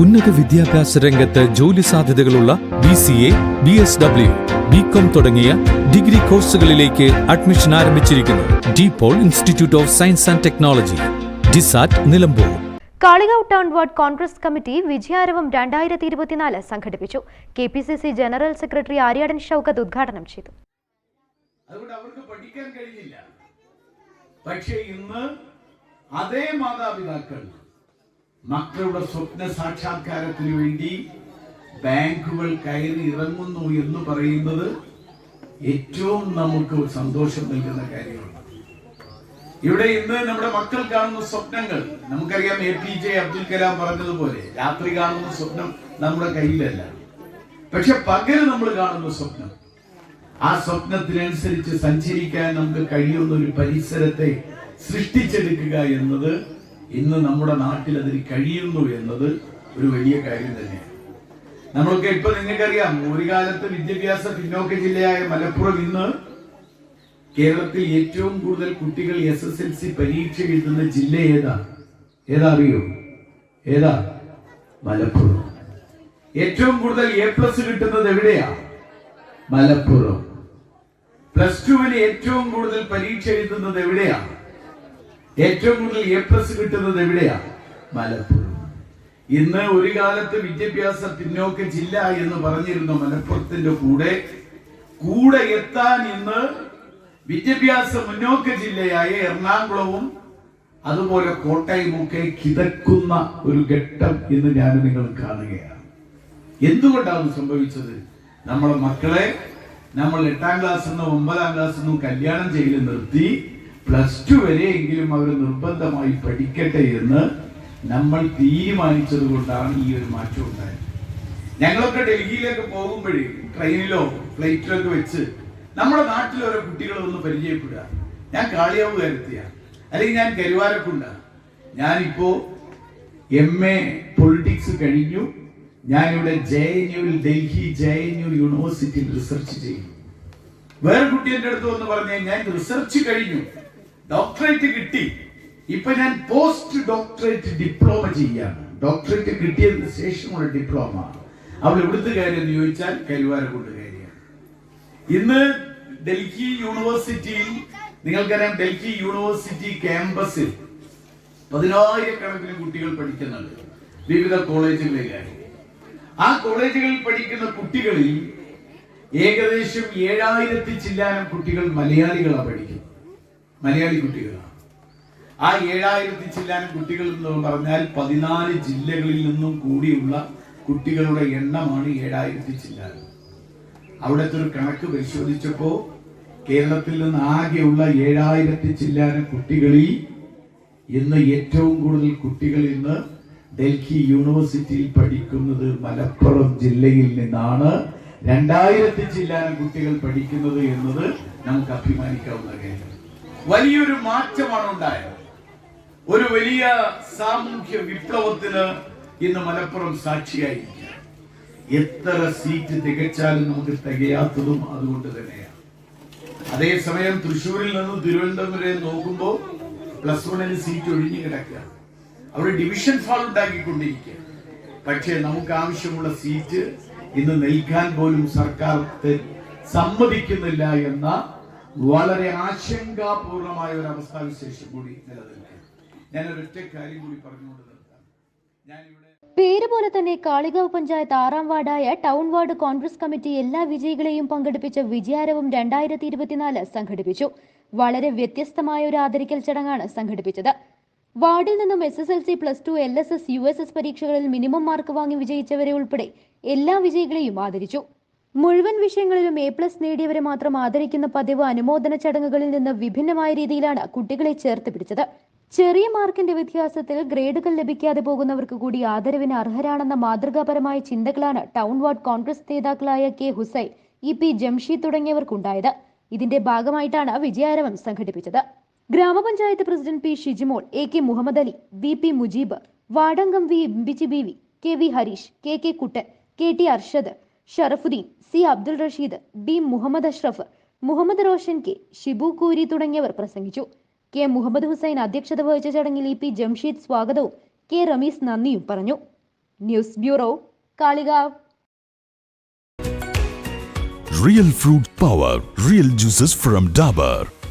ഉന്നത വിദ്യാഭ്യാസ രംഗത്ത് ജോലി സാധ്യതകളുള്ള B C A B S W B com തുടങ്ങിയ ഡിഗ്രി കോഴ്സുകളിലേക്ക് അഡ്മിഷൻ ആരംഭിച്ചിരിക്കുന്നു. De Paul institute of science and technology DISAT Nilambur. Kalikavu town ward Congress committee Vijayaravam രണ്ടായിരത്തി ഇരുപത്തിനാല് സംഘടിപ്പിച്ചു. K P C C general secretary Aryadan Shoukath ഉദ്ഘാടനം ചെയ്തു. അതുകൊണ്ട് അവർക്ക് പഠിക്കാൻ കഴിഞ്ഞില്ല പക്ഷേ ഇന്ന് അതേ മാതാപിതാക്കൾ മക്കളുടെ സ്വപ്ന സാക്ഷാത്കാരത്തിന് വേണ്ടി ബാങ്കുകൾ കയറി ഇറങ്ങുന്നു എന്ന് പറയുന്നത് ഏറ്റവും നമുക്ക് സന്തോഷം നൽകുന്ന കാര്യമാണ്. ഇവിടെ ഇന്ന് നമ്മുടെ മക്കൾ കാണുന്ന സ്വപ്നങ്ങൾ നമുക്കറിയാം A P J Abdul Kalam പറഞ്ഞതുപോലെ രാത്രി കാണുന്ന സ്വപ്നം നമ്മുടെ കയ്യിലല്ല. പക്ഷെ പകൽ നമ്മൾ കാണുന്ന സ്വപ്നം. ആ സ്വപ്നത്തിനനുസരിച്ച് സഞ്ചരിക്കാൻ നമുക്ക് കഴിയുന്ന ഒരു പരിസരത്തെ സൃഷ്ടിച്ചെടുക്കുക എന്നത് ഇന്ന് നമ്മുടെ നാട്ടിൽ അതിന് കഴിയുന്നു എന്നത് ഒരു വലിയ കാര്യം തന്നെയാണ്. നമ്മളൊക്കെ ഇപ്പൊ നിങ്ങൾക്കറിയാം ഒരു കാലത്ത് വിദ്യാഭ്യാസ പിന്നോക്ക ജില്ലയായ മലപ്പുറം ഇന്ന് കേരളത്തിൽ ഏറ്റവും കൂടുതൽ കുട്ടികൾ എസ് എസ് എൽ സി പരീക്ഷ എഴുതുന്ന ജില്ല ഏതാ? ഏതാ അറിയോ? ഏതാ? മലപ്പുറം. ഏറ്റവും കൂടുതൽ എ പ്ലസ് കിട്ടുന്നത് എവിടെയാ? മലപ്പുറം. പ്ലസ് ടുവിന് ഏറ്റവും കൂടുതൽ പരീക്ഷ എഴുതുന്നത് എവിടെയാ? ഏറ്റവും കൂടുതൽ എ പ്ലസ് കിട്ടുന്നത് എവിടെയാ? മലപ്പുറം. ഇന്ന് ഒരു കാലത്ത് വിദ്യാഭ്യാസ പിന്നോക്ക ജില്ല എന്ന് പറഞ്ഞിരുന്ന മലപ്പുറത്തിന്റെ കൂടെ കൂടെ എത്താൻ ഇന്ന് വിദ്യാഭ്യാസ മുന്നോക്ക ജില്ലയായ എറണാകുളവും അതുപോലെ കോട്ടയം ഒക്കെ കിതക്കുന്ന ഒരു ഘട്ടം ഇന്ന് ഞാൻ നിങ്ങൾ കാണുകയാണ്. എന്തുകൊണ്ടാണ് സംഭവിച്ചത്? നമ്മളെ മക്കളെ നമ്മൾ എട്ടാം ക്ലാസ് നിന്നും ഒമ്പതാം ക്ലാസ് നിന്നും കല്യാണം ചെയ്ത് നിർത്തി പ്ലസ് ടു വരെയെങ്കിലും അവർ നിർബന്ധമായി പഠിക്കട്ടെ എന്ന് നമ്മൾ തീരുമാനിച്ചത് കൊണ്ടാണ് ഈ ഒരു മാറ്റം ഉണ്ടായത്. ഞങ്ങളൊക്കെ ഡൽഹിയിലേക്ക് പോകുമ്പോഴേ ട്രെയിനിലോ ഫ്ലൈറ്റിലോ ഒക്കെ വെച്ച് നമ്മുടെ നാട്ടിലെ ഓരോ കുട്ടികളെ ഒന്ന് പരിചയപ്പെടുക. ഞാൻ കാളിയാവ് കരുത്തിയ അല്ലെങ്കിൽ ഞാൻ കരുവാരക്കുണ്ട. ഞാനിപ്പോ എം എ പൊളിറ്റിക്സ് കഴിഞ്ഞു. ഞാനിവിടെ ജെ എൻ യുവിൽ ഡൽഹി ജെ എൻ യു യൂണിവേഴ്സിറ്റിയിൽ റിസർച്ച് ചെയ്യും വേറെ കുട്ടി എന്റെ അടുത്ത് വന്ന് പറഞ്ഞു ഞാൻ റിസർച്ച് കഴിഞ്ഞു. ഡോക്ടറേറ്റ് കിട്ടി. ഇപ്പൊ ഞാൻ പോസ്റ്റ് ഡോക്ടറേറ്റ് ഡിപ്ലോമ ചെയ്യാണ് ഡോക്ടറേറ്റ് കിട്ടിയതിന് ശേഷമുള്ള ഡിപ്ലോമ അവൾ എവിടുത്തെ കാര്യം എന്ന് ചോദിച്ചാൽ കരുവാരക്കുണ്ട് കാര്യമാണ്. ഇന്ന് ഡൽഹി യൂണിവേഴ്സിറ്റിയിൽ നിങ്ങൾക്കറിയാം ഡൽഹി യൂണിവേഴ്സിറ്റി ക്യാമ്പസിൽ പതിനായിരക്കണക്കിന് കുട്ടികൾ പഠിക്കുന്നുണ്ട്. വിവിധ കോളേജുകളിലായി ആ കോളേജുകളിൽ പഠിക്കുന്ന കുട്ടികളിൽ ഏകദേശം ഏഴായിരത്തി ചില്ലാനം കുട്ടികൾ മലയാളികളാണ് പഠിക്കുന്നത്. മലയാളി കുട്ടികളാണ്. ആ ഏഴായിരത്തി ചില്ലാൻ കുട്ടികൾ എന്ന് പറഞ്ഞാൽ പതിനാല് ജില്ലകളിൽ നിന്നും കൂടിയുള്ള കുട്ടികളുടെ എണ്ണമാണ് ഏഴായിരത്തി ചില്ലാനം. അവിടുത്തെ ഒരു കണക്ക് പരിശോധിച്ചപ്പോൾ കേരളത്തിൽ നിന്ന് ആകെയുള്ള ഏഴായിരത്തി ചില്ലാനം കുട്ടികളിൽ ഇന്ന് ഏറ്റവും കൂടുതൽ കുട്ടികൾ ഇന്ന് ഡൽഹി യൂണിവേഴ്സിറ്റിയിൽ പഠിക്കുന്നത് മലപ്പുറം ജില്ലയിൽ നിന്നാണ്. രണ്ടായിരത്തി ചില്ലാനം കുട്ടികൾ പഠിക്കുന്നത് എന്നത് നമുക്ക് അഭിമാനിക്കാവുന്ന കാര്യം വലിയൊരു മാറ്റമാണ് ഉണ്ടായത്. ഒരു വലിയ സാമൂഹ്യ വിപ്ലവത്തിന് ഇന്ന് മലപ്പുറം സാക്ഷിയായിരിക്കുക എത്ര സീറ്റ് തികച്ചാലും നമുക്ക് തികയാത്തതും അതുകൊണ്ട് തന്നെയാണ്. അതേസമയം തൃശ്ശൂരിൽ നിന്ന് തിരുവനന്തപുരം നോക്കുമ്പോൾ പ്ലസ് വണ്ണിന് സീറ്റ് ഒഴിഞ്ഞു കിടക്കുക അവിടെ ഡിവിഷൻ ഫാൾ ഉണ്ടാക്കിക്കൊണ്ടിരിക്കുക പക്ഷേ നമുക്ക് ആവശ്യമുള്ള സീറ്റ് ഇന്ന് നൽകാൻ പോലും സർക്കാർ സമ്മതിക്കുന്നില്ല എന്ന വളരെ ആശങ്കാപൂർണമായ ഒരു അവസ്ഥാവിശേഷം കൂടി നിലനിൽക്കുന്നു. ഞാൻ ഒരൊറ്റ കാര്യം കൂടി പറഞ്ഞുകൊണ്ട് നിർത്താം. പേര് പോലെ തന്നെ കാളികാവ് പഞ്ചായത്ത് ആറാം വാർഡായ ടൗൺ വാർഡ് കോൺഗ്രസ് കമ്മിറ്റി എല്ലാ വിജയികളെയും പങ്കെടുപ്പിച്ച വിജയാരവം രണ്ടായിരത്തി ഇരുപത്തിനാല് സംഘടിപ്പിച്ചു. വളരെ വ്യത്യസ്തമായ ഒരു ആദരിക്കൽ ചടങ്ങാണ് സംഘടിപ്പിച്ചത്. വാർഡിൽ നിന്നും S S L C plus two L S S U S S പരീക്ഷകളിൽ മിനിമം മാർക്ക് വാങ്ങി വിജയിച്ചവരെ ഉൾപ്പെടെ എല്ലാ വിജയികളെയും ആദരിച്ചു. മുഴുവൻ വിഷയങ്ങളിലും എ പ്ലസ് നേടിയവരെ മാത്രം ആദരിക്കുന്ന പതിവ് അനുമോദന ചടങ്ങുകളിൽ നിന്ന് വിഭിന്നമായ രീതിയിലാണ് കുട്ടികളെ ചേർത്ത് പിടിച്ചത്. ചെറിയ മാർക്കിന്റെ വ്യത്യാസത്തിൽ ഗ്രേഡുകൾ ലഭിക്കാതെ പോകുന്നവർക്ക് കൂടി ആദരവിന് അർഹരാണെന്ന മാതൃകാപരമായ ചിന്തകളാണ് ടൗൺ വാർഡ് കോൺഗ്രസ് നേതാക്കളായ K Hussain E P Jamsheed തുടങ്ങിയവർക്കുണ്ടായത്. ഇതിന്റെ ഭാഗമായിട്ടാണ് വിജയാരവം സംഘടിപ്പിച്ചത്. ഗ്രാമപഞ്ചായത്ത് president P Shijimol A K Muhammad Ali V P Mujeeb Vadangam V Imbichi B V K V Harish K K Kuttan K T Arshad Sharafuddin C Abdul Rasheed D Muhammad Ashraf Muhammad Roshan K Shibu Koori തുടങ്ങിയവർ പ്രസംഗിച്ചു. K Muhammad Hussain അധ്യക്ഷത വഹിച്ച ചടങ്ങിൽ E P Jamsheed സ്വാഗതവും K Ramees നന്ദിയും പറഞ്ഞു. News bureau Kalikavu. Real fruit power real juices from Dabur.